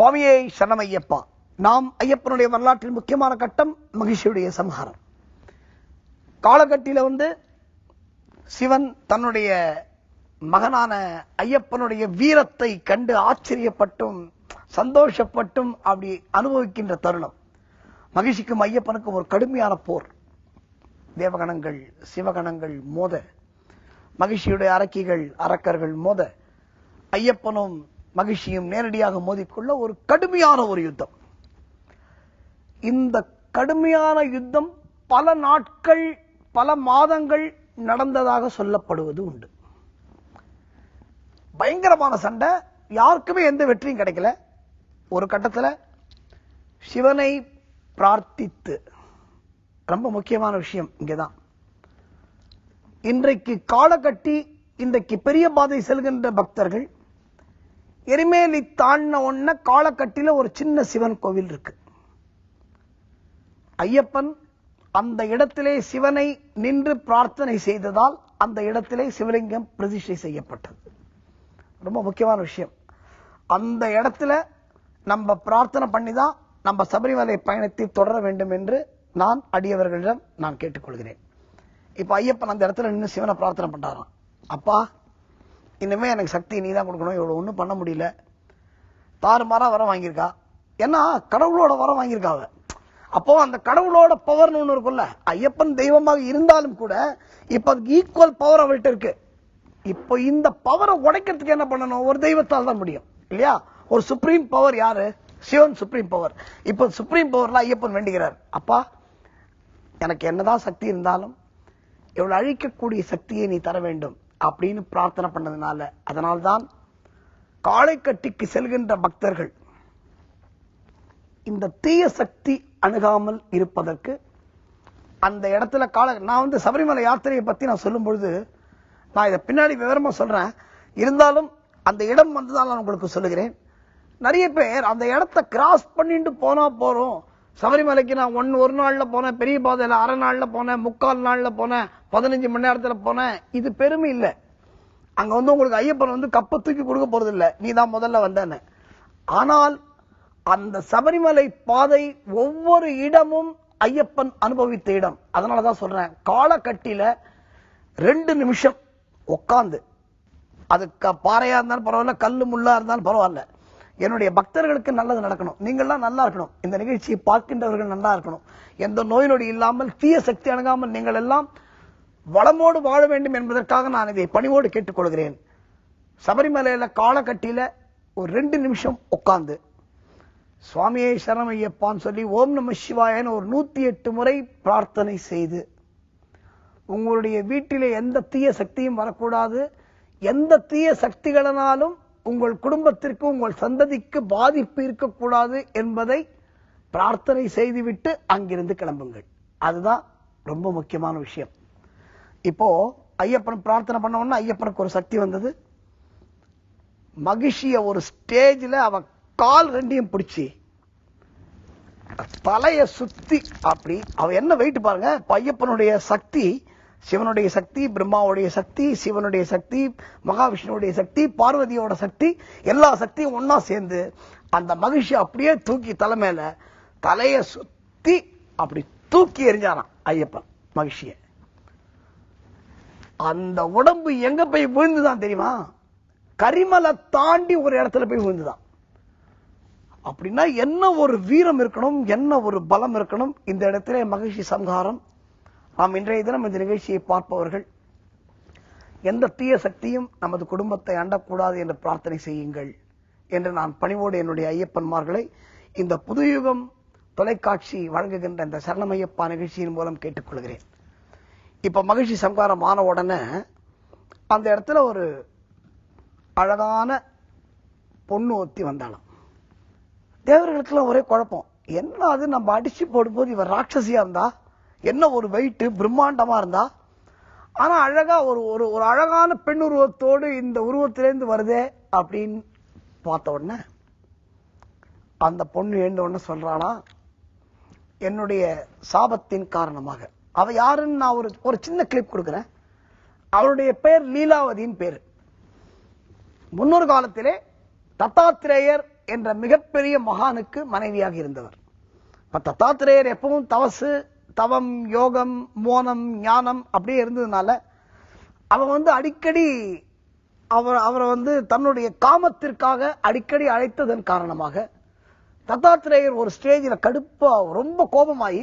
சுவாமியை சரணம் ஐயப்பா. நாம் ஐயப்பனுடைய வரலாற்றில் முக்கியமான கட்டம் மகிழ்ச்சியுடைய சம்ஹாரம். காலகட்டியில் வந்து சிவன் தன்னுடைய மகனான ஐயப்பனுடைய வீரத்தை கண்டு ஆச்சரியப்பட்டும் சந்தோஷப்பட்டும் அப்படி அனுபவிக்கின்ற தருணம். மகிழ்ச்சிக்கும் ஐயப்பனுக்கும் ஒரு கடுமையான போர். தேவகணங்கள் சிவகணங்கள் மோத. மகிழ்ச்சியுடைய அரக்கிகள் அரக்கர்கள் மோத. ஐயப்பனும் மகிழ்ச்சியும் நேரடியாக மோதிக்கொள்ள ஒரு கடுமையான ஒரு யுத்தம். இந்த கடுமையான யுத்தம் பல நாட்கள் பல மாதங்கள் நடந்ததாக சொல்லப்படுவது உண்டு. பயங்கரமான சண்டை. யாருக்குமே எந்த வெற்றியும் கிடைக்கல. ஒரு கட்டத்துல சிவனை பிரார்த்தித்து. ரொம்ப முக்கியமான விஷயம் இங்கதான். இன்றைக்கு காலகட்டி இன்றைக்கு பெரிய பாதை செல்கின்ற பக்தர்கள் எரிமேலி தாண்டின ஒன்ன காலக்கட்டில ஒரு சின்ன சிவன் கோவில் இருக்கு. ஐயப்பன் அந்த இடத்திலே சிவனை நின்று பிரார்த்தனை செய்ததால் அந்த இடத்திலே சிவலிங்கம் பிரதிஷ்டை செய்யப்பட்டது. ரொம்ப முக்கியமான விஷயம். அந்த இடத்துல நம்ம பிரார்த்தனை பண்ணி தான் நம்ம சபரிமலை பயணத்தை தொடர வேண்டும் என்று நான் அடியவர்களிடம் நான் கேட்டுக்கொள்கிறேன். இப்ப ஐயப்பன் அந்த இடத்துல நின்று சிவனை பிரார்த்தனை பண்றாராம். அப்பா இனிமேல் எனக்கு சக்தி நீ தான் கொடுக்கணும். இவ்வளோ ஒன்றும் பண்ண முடியல. தாறுமாறாக வரம் வாங்கியிருக்கா. ஏன்னா கடவுளோட வரம் வாங்கியிருக்கா அவ. அப்போ அந்த கடவுளோட பவர்னு ஒன்று இருக்கும்ல. ஐயப்பன் தெய்வமாக இருந்தாலும் கூட இப்போ அதுக்கு ஈக்குவல் பவர் அவள்கிட்ட இருக்கு. இப்போ இந்த பவரை உடைக்கிறதுக்கு என்ன பண்ணணும்? ஒரு தெய்வத்தால் தான் முடியும். இல்லையா? ஒரு சுப்ரீம் பவர் யாரு? சிவன் சுப்ரீம் பவர் இப்போ சுப்ரீம் பவர்ல ஐயப்பன் வேண்டுகிறார். அப்பா எனக்கு என்னதான் சக்தி இருந்தாலும் இவள் அழிக்கக்கூடிய சக்தியை நீ தர வேண்டும். அப்படின்னு பிரார்த்தனை பண்ணதுனால அதனால்தான் காளைக்கட்டிக்கு செல்கின்ற பக்தர்கள் இந்த தீய சக்தி அணுகாமல் இருப்பதற்கு அந்த இடத்துல கால நான் வந்து சபரிமலை யாத்திரையை பத்தி நான் சொல்லும் பொழுது நான் இதை பின்னாடி விவரமா சொல்றேன். இருந்தாலும் அந்த இடம் வந்ததால் நான் உங்களுக்கு சொல்லுகிறேன். நிறைய பேர் அந்த இடத்த கிராஸ் பண்ணிட்டு போனா போறோம். சபரிமலைக்கு நான் ஒன் ஒரு நாள்ல போனேன் பெரிய பாதையில அரை நாள்ல போனேன் முக்கால் நாள்ல போனேன் பதினஞ்சு மணி நேரத்துல போனேன். இது பெருமை இல்லை. அங்க வந்து உங்களுக்கு ஐயப்பன் வந்து கப்பை தூக்கி கொடுக்க போறது இல்லை. நீ தான் முதல்ல வந்தேன்னு. ஆனால் அந்த சபரிமலை பாதை ஒவ்வொரு இடமும் ஐயப்பன் அனுபவித்த இடம். அதனாலதான் சொல்றேன். காலக்கட்டில ரெண்டு நிமிஷம் உட்காந்து அது க- பாறையா இருந்தாலும் பரவாயில்ல கல்லு முள்ளா இருந்தாலும் பரவாயில்ல. என்னுடைய பக்தர்களுக்கு நல்லது நடக்கணும். நீங்கள்லாம் நல்லா இருக்கணும். இந்த நிகழ்ச்சியை பார்க்கின்றவர்கள் நல்லா இருக்கணும். எந்த நோய் நொடி இல்லாமல் தீய சக்தி அணுகாமல் நீங்கள் எல்லாம் வளமோடு வாழ வேண்டும் என்பதற்காக நான் இதை பணிவோடு கேட்டுக்கொள்கிறேன். சபரிமலையில் காலக்கட்டியில் ஒரு ரெண்டு நிமிஷம் உட்கார்ந்து சுவாமியே சரணமையப்பான்னு சொல்லி ஓம் நம சிவாயன்னு ஒரு நூற்றி எட்டு முறை பிரார்த்தனை செய்து உங்களுடைய வீட்டிலே எந்த தீய சக்தியும் வரக்கூடாது. எந்த தீய சக்திகளினாலும் உங்கள் குடும்பத்திற்கு உங்கள் சந்ததிக்கு பாதிப்பு இருக்கக்கூடாது என்பதை பிரார்த்தனை செய்துவிட்டு அங்கிருந்து கிளம்புங்கள். அதுதான் ரொம்ப முக்கியமான விஷயம். இப்போ ஐயப்பன் பிரார்த்தனை பண்ண உடனே ஐயப்பனுக்கு ஒரு சக்தி வந்தது. மகிழ்ச்சிய ஒரு ஸ்டேஜ்ல அவ கால் ரெண்டையும் பிடிச்சி தலைய சுத்தி அப்படி அவ என்ன வெயிட் பாருங்க? ஐயப்பனுடைய சக்தி சிவனுடைய சக்தி பிரம்மாவுடைய சக்தி சிவனுடைய சக்தி மகாவிஷ்ணுவுடைய சக்தி பார்வதியோட சக்தி எல்லா சக்தியும் ஒன்னா சேர்ந்து அந்த மகிழ்ச்சி அப்படியே தூக்கி தலை மேல தலைய சுத்தி அப்படி தூக்கி எறிஞ்சாராம் ஐயப்பன் மகிழ்ச்சிய. அந்த உடம்பு எங்க போய் விழுந்துதான் தெரியுமா? கரிமலை தாண்டி ஒரு இடத்துல போய் விழுந்துதான். அப்படின்னா என்ன ஒரு வீரம் இருக்கணும் என்ன ஒரு பலம் இருக்கணும் இந்த இடத்துல மகிழ்ச்சி சம்ஹாரம் நாம் இன்றைய தினம் இந்த நிகழ்ச்சியை பார்ப்பவர்கள் எந்த தீய சக்தியும் நமது குடும்பத்தை அண்டக்கூடாது என்று பிரார்த்தனை செய்யுங்கள் என்று நான் பணிவோடு என்னுடைய ஐயப்பன்மார்களை இந்த புதுயுகம் தொலைக்காட்சி வழங்குகின்ற இந்த சரணமையப்பா நிகழ்ச்சியின் மூலம் கேட்டுக்கொள்கிறேன். இப்ப மகிழ்ச்சி சம்ஹாரம் ஆன உடனே அந்த இடத்துல ஒரு அழகான பொண்ணு ஒத்தி வந்தாலும் தேவர்களுக்கெல்லாம் ஒரே குழப்பம். என்ன அது நம்ம அடிச்சு போடும்போது இவர் ராட்சசியா இருந்தா? என்ன ஒரு வெயிட்டு பிரம்மாண்டமா இருந்தா? ஆனா அழகா ஒரு ஒரு ஒரு அழகான பெண் உருவத்தோடு இந்த உருவத்திலேருந்து வருதே அப்படின்னு பார்த்த உடனே அந்த பொண்ணு எழுந்த உடனே சொல்றானா என்னுடைய சாபத்தின் காரணமாக. அவ யாருன்னு நான் ஒரு ஒரு சின்ன கிளிப் கொடுக்குறேன். அவளுடைய பெயர் லீலாவதியின் பேர். முன்னொரு காலத்திலே தத்தாத்திரேயர் என்ற மிகப்பெரிய மகானுக்கு மனைவியாக இருந்தவர். இப்ப தத்தாத்திரேயர் எப்பவும் தவசு தவம் யோகம் மோனம் ஞானம் அப்படியே இருந்ததுனால அவன் வந்து அடிக்கடி அவர் அவரை வந்து தன்னுடைய காமத்திற்காக அடிக்கடி அழைத்ததன் காரணமாக தத்தாத்திரேயர் ஒரு ஸ்டேஜில் கடுப்பாக ரொம்ப கோபமாயி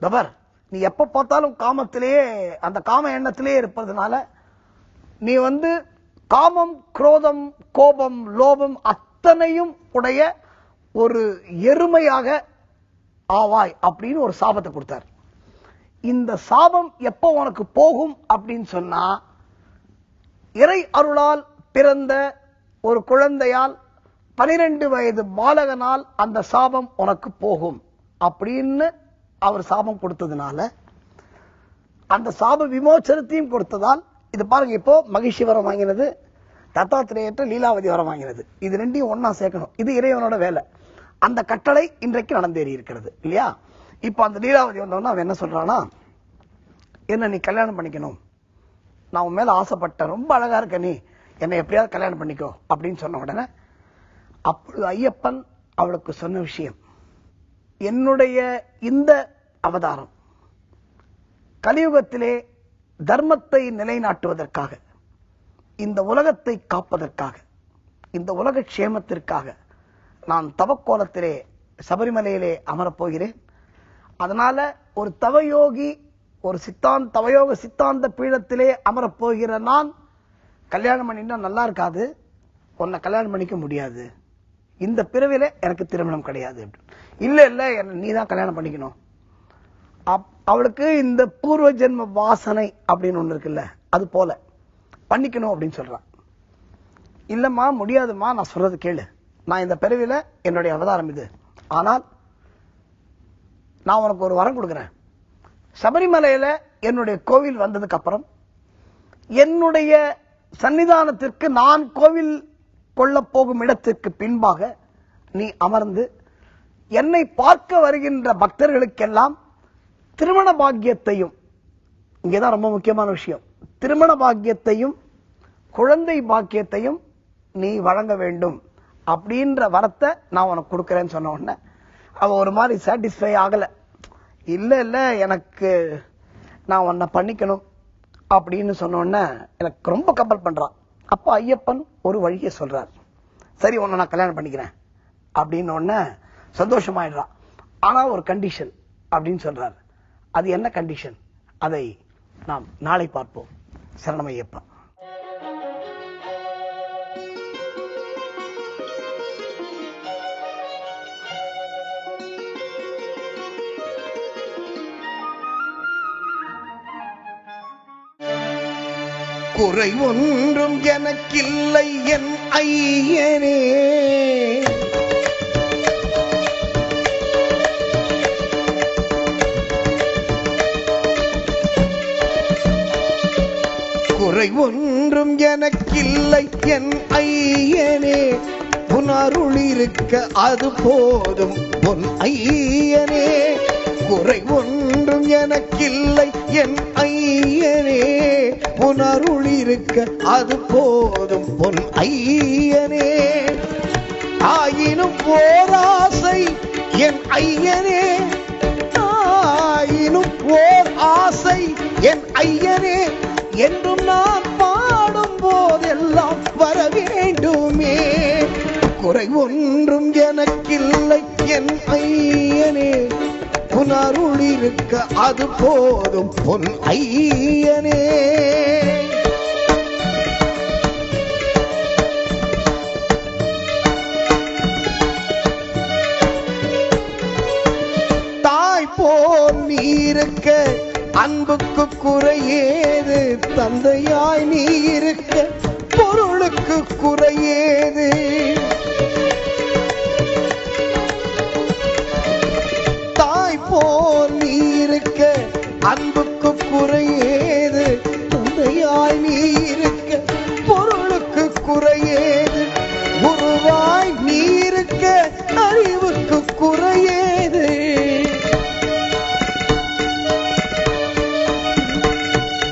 தபர் நீ எப்போ பார்த்தாலும் காமத்திலேயே அந்த காம எண்ணத்திலேயே இருப்பதுனால நீ வந்து காமம் குரோதம் கோபம் லோபம் அத்தனையும் உடைய ஒரு எருமையாக ஆவாய் அப்படின்னு ஒரு சாபத்தை கொடுத்தார். இந்த சாபம் எப்போ உனக்கு போகும் அப்படின்னு சொன்னா இறை அருளால் பிறந்த ஒரு குழந்தையால் பனிரெண்டு வயது பாலகனால் அந்த சாபம் உனக்கு போகும் அப்படின்னு அவர் சாபம் கொடுத்ததுனால அந்த சாப விமோச்சனத்தையும் கொடுத்ததால் இது பாருங்க இப்போ மகிழ்ச்சி வரம் வாங்கினது தத்தாத்திரேயற்ற லீலாவதி வரம் வாங்கினது. இது ரெண்டையும் ஒன்னா சேர்க்கணும். இது இறைவனோட வேலை. அந்த கட்டளை இன்றைக்கு நடந்தேறி இருக்கிறது இல்லையா? இப்போ அந்த லீலாவதி வந்தவொன்னா அவன் என்ன சொல்றானா என்ன நீ கல்யாணம் பண்ணிக்கணும்? நான் உன் மேல ஆசைப்பட்டேன் ரொம்ப அழகா இருக்க நீ. என்னை எப்படியாவது கல்யாணம் பண்ணிக்கோ அப்படின்னு சொன்ன உடனே அப்பொழுது ஐயப்பன் அவளுக்கு சொன்ன விஷயம் என்னுடைய இந்த அவதாரம் கலியுகத்திலே தர்மத்தை நிலைநாட்டுவதற்காக இந்த உலகத்தை காப்பதற்காக இந்த உலக க்ஷேமத்திற்காக நான் தவக்கோலத்திலே சபரிமலையிலே அமரப் போகிறேன் அதனால ஒரு தவயோகி ஒரு சித்தாந்த தவயோக சித்தாந்த பீடத்திலே அமரப் போகிற நான் கல்யாணம் பண்ணினா நல்லா இருக்காது. உன்னை கல்யாணம் பண்ணிக்க முடியாது. இந்த பிறவில எனக்கு திருமணம் கிடையாது. இல்லை இல்ல என்ன நீ தான் கல்யாணம் பண்ணிக்கணும். அப்- அவளுக்கு இந்த பூர்வ ஜென்ம வாசனை அப்படின்னு ஒன்று இருக்குல்ல அது போல. பண்ணிக்கணும் அப்படின்னு சொல்றான் இல்லைம்மா முடியாதும்மா நான் சொல்றது கேளு. நான் இந்த பிறவியில் என்னுடைய அவதாரம் இது. ஆனால் நான் உனக்கு ஒரு வரம் கொடுக்குறேன். சபரிமலையில என்னுடைய கோவில் வந்ததுக்கு அப்புறம் என்னுடைய சன்னிதானத்திற்கு நான் கோவில் கொள்ளப் போகும் இடத்திற்கு பின்பாக நீ அமர்ந்து என்னை பார்க்க வருகின்ற பக்தர்களுக்கெல்லாம் திருமண பாக்கியத்தையும் இங்கேதான் ரொம்ப முக்கியமான விஷயம் திருமண பாக்கியத்தையும் குழந்தை பாக்கியத்தையும் நீ வழங்க வேண்டும். அப்படின்ற வரத்தை நான் உனக்கு கொடுக்குறேன்னு சொன்ன உடனே அவள் ஒரு மாதிரி சாட்டிஸ்ஃபை ஆகலை. இல்லை இல்லை எனக்கு நான் உன்னை பண்ணிக்கணும் அப்படின்னு சொன்ன உடனே எனக்கு ரொம்ப கம்பல் பண்ணுறான் அப்போ ஐயப்பன் ஒரு வழியை சொல்கிறார் சரி உன்னை நான் கல்யாணம் பண்ணிக்கிறேன் அப்படின்னு உடனே சந்தோஷமாயிடுறான் ஆனால் ஒரு கண்டிஷன் அப்படின்னு சொல்கிறார் அது என்ன கண்டிஷன் அதை நாம் நாளை பார்ப்போம். சரணம் குறை ஒன்றும் எனக்கில்லை என் ஐயனே. குறை ஒன்றும் எனக்கில்லை என் ஐயனே. புனருளிருக்க அது போதும் பொன் ஐயனே. குறை ஒன்றும் எனக்கில்லை. என் ஐயனே புனருள் இருக்க அது போதும். பொன் ஐயனே ஆயினும் போராசை என் ஐயனே ஆயினும் ஓர் ஆசை என் ஐயனே என்றும் நான் பாடும் போதெல்லாம் வர வேண்டுமே. குறை ஒன்றும் எனக்கில்லை. என் ஐயனே புனருள் அது போதும் பொன் ஐயனே தாய் போல் நீ இருக்க அன்புக்கு குறையேது தந்தையாய் நீ இருக்க பொருளுக்கு குறையேது அன்புக்கு குறையேது தந்தையாய் நீ இருக்க பொருளுக்கு குறையேது குருவாய் நீ இருக்க அறிவுக்கு குறையேது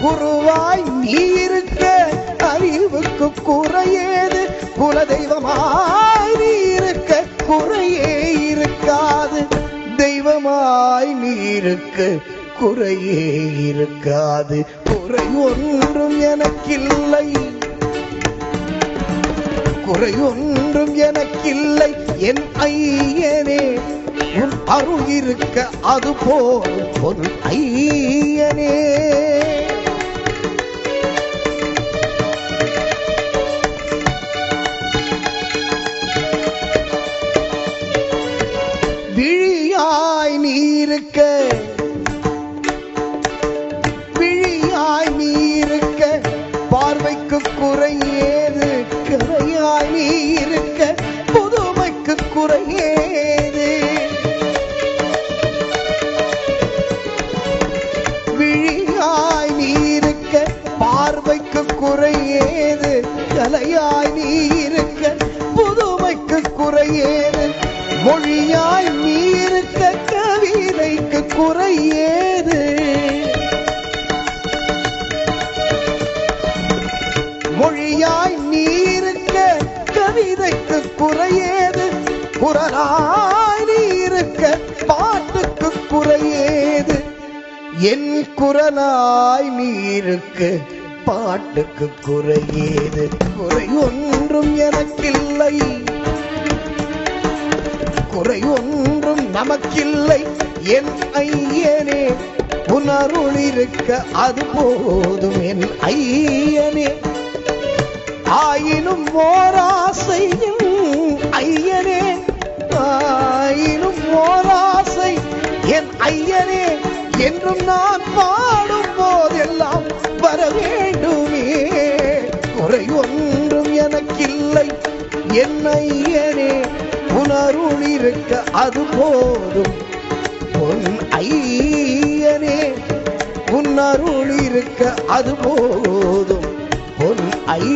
குருவாய் நீ இருக்க அறிவுக்கு குறையேது குலதெய்வமாய் நீ இருக்க குறையே இருக்காது. தெய்வமாய் நீ இருக்க குறையே இருக்காது. குறை ஒன்றும் எனக்கில்லை. குறை ஒன்றும் எனக்கில்லை. என் ஐயனே உன் அருள் இருக்க அது போல் பொன் ஐயனே. கலையாய் நீருக்க புதுமைக்கு குறையேது மொழியாய் நீ இருக்க கவிதைக்கு குறையேது மொழியாய் நீ இருக்க கவிதைக்கு குறையேது குரலாய் நீ இருக்க பாட்டுக்கு குறையேது என் குரலாய் நீ இருக்க பாட்டுக்கு குறையேது. குறை ஒன்றும் எனக்கில்லை. குறை ஒன்றும் நமக்கில்லை. என் ஐயனே உணருள் இருக்க அது போதும் என் ஐயனே. ஆயினும் ஓராசையும் ஐயனே. ஆயினும் ஓராசை என் ஐயனே. என்றும் நான் பாடும் போதெல்லாம் வர வேண்டுமே. குறை ஒன்றும் எனக்கில்லை. என் ஐயனே உணருள் இருக்க அது போதும். பொன் ஐயனே உன் அருள் இருக்க அது போதும். பொன் ஐ